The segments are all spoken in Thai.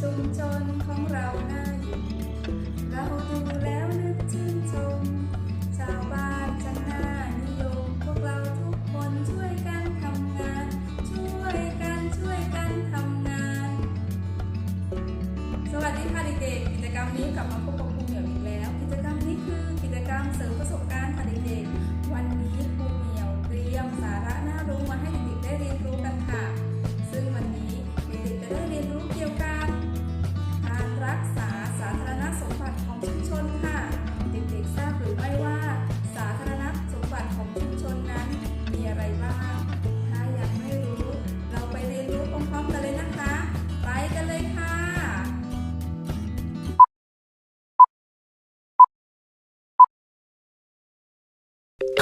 ชุมชนของเราน่าอยู่เราดูแลนึกชื่นชม ชาวบ้านจันนิยม พวกเราทุกคนช่วยกันทำงาน ช่วยกันช่วยกันทำงาน สวัสดีค่ะเด็กๆกิจกรรมีกลับมาพบ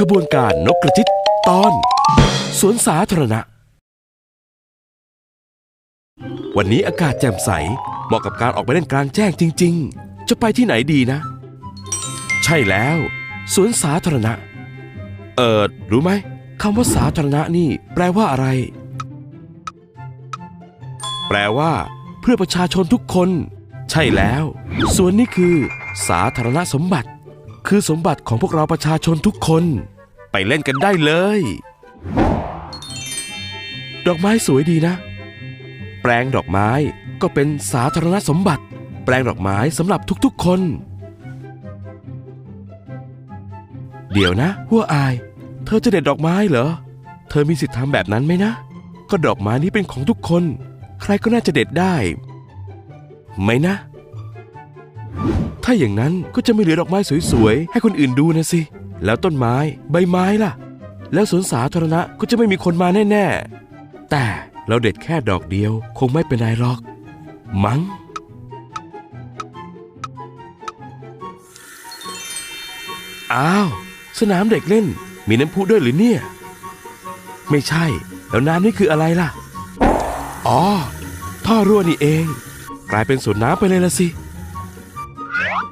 ขบวนการนกกระจิตตอนสวนสาธารณะ วันนี้อากาศแจ่มใส เหมาะกับการออกไปเล่นกลางแจ้งจริง ๆ จะไปที่ไหนดีนะ ใช่แล้ว สวนสาธารณะ เอิดรู้ไหมคำว่าสาธารณะนี่ แปลว่าอะไร แปลว่า เพื่อประชาชนทุกคน ใช่แล้วสวนนี้คือ สาธารณสมบัติ คือสมบัติของพวกเราประชาชนทุกคน ไปเล่นกันได้เลย ดอกไม้สวยดีนะ แปลงดอกไม้ก็เป็นสาธารณสมบัติ แปลงดอกไม้สำหรับทุกๆคน เดี๋ยวนะหัวอาย เธอจะเด็ดดอกไม้เหรอ เธอมีสิทธิ์ทำแบบนั้นไหมนะ ก็ดอกไม้นี้เป็นของทุกคน ใครก็น่าจะเด็ดได้ไหมนะ ถ้าอย่างนั้นก็จะไม่เหลือดอกไม้สวยๆ ให้คนอื่นดูนะสิ แล้วต้นไม้ ใบไม้ล่ะ แล้วสวนสาธารณะก็จะไม่มีคนมาแน่ๆ แต่เราเด็ดแค่ดอกเดียว คงไม่เป็นไรหรอก มั้งอ้าว สนามเด็กเล่น มีน้ำพุด้วยหรือเนี่ย ไม่ใช่ แล้วน้ำนี่คืออะไรล่ะ อ๋อ ท่อรั่วนี่เอง กลายเป็นสวนน้ำไปเลยละสิ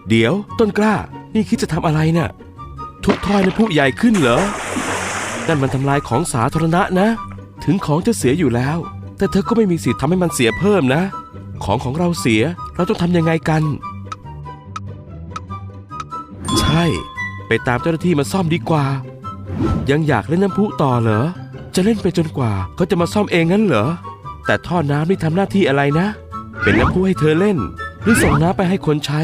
เดี๋ยวต้นกล้า นี่คิดจะทำอะไรน่ะ ทุบท่อในผู้ใหญ่ขึ้นเหรอนั่นมันทำลายของสาธารณะนะ ถึงของจะเสียอยู่แล้ว แต่เธอก็ไม่มีสิทธิ์ทำให้มันเสียเพิ่มนะ ของของเราเสียเราต้องทำยังไงกัน ใช่ ไปตามเจ้าหน้าที่มาซ่อมดีกว่า ยังอยากเล่นน้ำพุต่อเหรอ จะเล่นไปจนกว่าเขาจะมาซ่อมเองงั้นเหรอ แต่ท่อน้ำนี่ทำหน้าที่อะไรนะ เป็นน้ำพุให้เธอเล่น หรือส่งน้ำไปให้คนใช้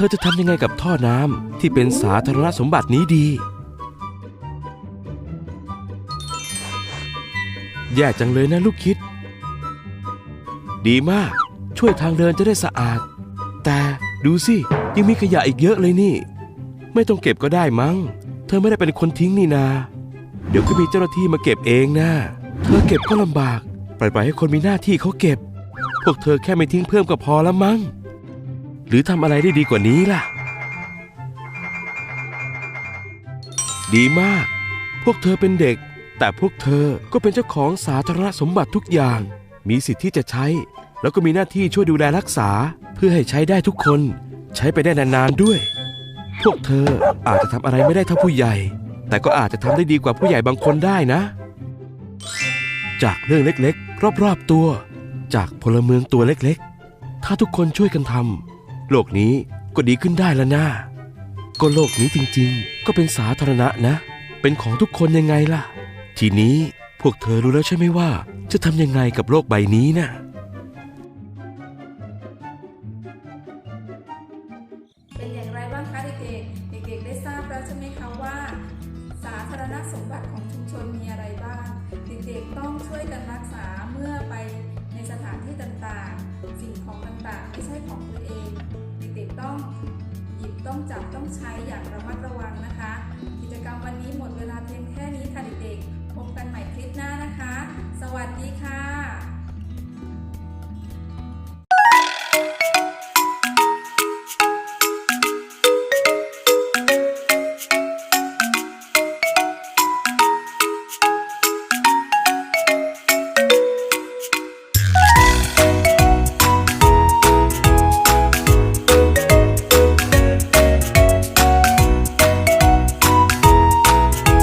เธอจะทำยังไงกับท่อน้ำที่เป็นสาธารณสมบัตินี้ดี แย่จังเลยนะลูกคิด ดีมาก ช่วยทางเดินจะได้สะอาด แต่ดูสิ ยังมีขยะอีกเยอะเลยนี่ ไม่ต้องเก็บก็ได้มั้ง เธอไม่ได้เป็นคนทิ้งนี่นา เดี๋ยวก็มีเจ้าหน้าที่มาเก็บเองนะ เธอเก็บก็ลำบาก ปล่อยไปให้คนมีหน้าที่เขาเก็บ พวกเธอแค่ไม่ทิ้งเพิ่มก็พอแล้วมั้ง หรือทำอะไรได้ดีกว่านี้ล่ะ ดีมาก พวกเธอเป็นเด็ก แต่พวกเธอก็เป็นเจ้าของสาธารณสมบัติทุกอย่าง มีสิทธิ์ที่จะใช้ แล้วก็มีหน้าที่ช่วยดูแลรักษา เพื่อให้ใช้ได้ทุกคน ใช้ไปได้นานๆด้วย พวกเธออาจจะทำอะไรไม่ได้เท่าผู้ใหญ่ แต่ก็อาจจะทำได้ดีกว่าผู้ใหญ่บางคนได้นะ จากเรื่องเล็กๆ รอบๆตัว จากพลเมืองตัวเล็กๆ ถ้าทุกคนช่วยกันทำ โลกนี้ก็ดีขึ้นได้ล้วนะก็โลกนี้จริงๆ ก็เป็นสาธารณะนะ เป็นของทุกคนยังไงล่ะ ทีนี้พวกเธอรู้แล้วใช่ไหมว่า จะทำยังไงกับโลกใบนี้น่ะเป็นอย่างไรบ้างคะเด็กๆ เด็กๆ ได้ทราบแล้วใช่ไหมคะว่า สาธารณสมบัติของชุมชนมีอะไรบ้าง เด็กๆ ต้องช่วยกันรักษาเมื่อไปในสถานที่ต่างๆ สิ่งของต่างๆ ไม่ใช่ของตัวเอง หยิบต้องจับต้องใช้อย่างระมัดระวังนะคะ กิจกรรมวันนี้หมดเวลาเพียงแค่นี้ค่ะเด็กๆพบกันใหม่คลิปหน้านะคะ สวัสดีค่ะ